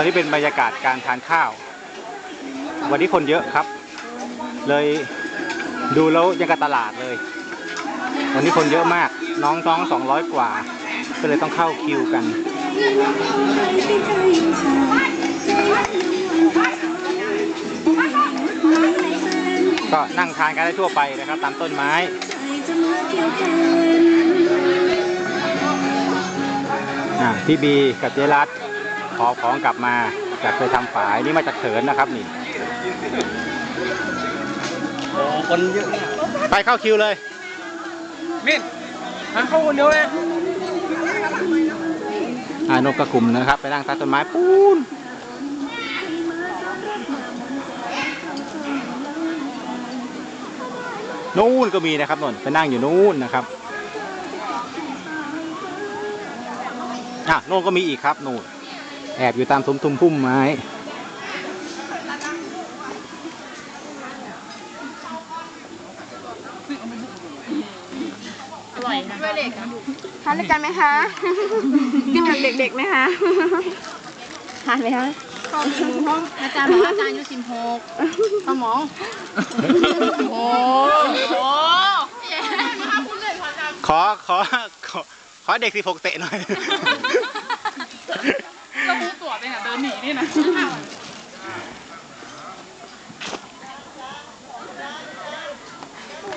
ตอนนี้เป็นบรรยากาศการทานข้าว วันนี้คนเยอะครับ เลยดูแล้วยังกับตลาดเลย วันนี้คนเยอะมากน้องท้องสองร้อยกว่า ก็เลยต้องเข้าคิวกัน ก็นั่งทานกันได้ทั่วไปนะครับ ตามต้นไม้อ่าพี่บีกับเจรัต ขอของกลับมาจากเคยทำฝายนี่มาจากเถินนะครับนี่โอ้คนเยอะมากไปเข้าคิวเลยมินหาเข้าคนเดียวเลยอ่านกกระกลุ่มนะครับ ไปนั่งใต้ต้นไม้ปูนนู่นก็มีนะครับนนไปนั่งอยู่นู่นนะครับอะนู่นก็มีอีกครับนู่น แอบอยู่ตามซุ้มทุมพุ่มไม้ อร่อยนะคะ ทานด้วยกันไหมคะ กินกับเด็กๆไหมคะ ทานไหมคะ อาจารย์บอกว่าอาจารย์อายุสิบหกสมองโอ้โหขอขอขอขอเด็กสิบหกเตะหน่อย 嗯。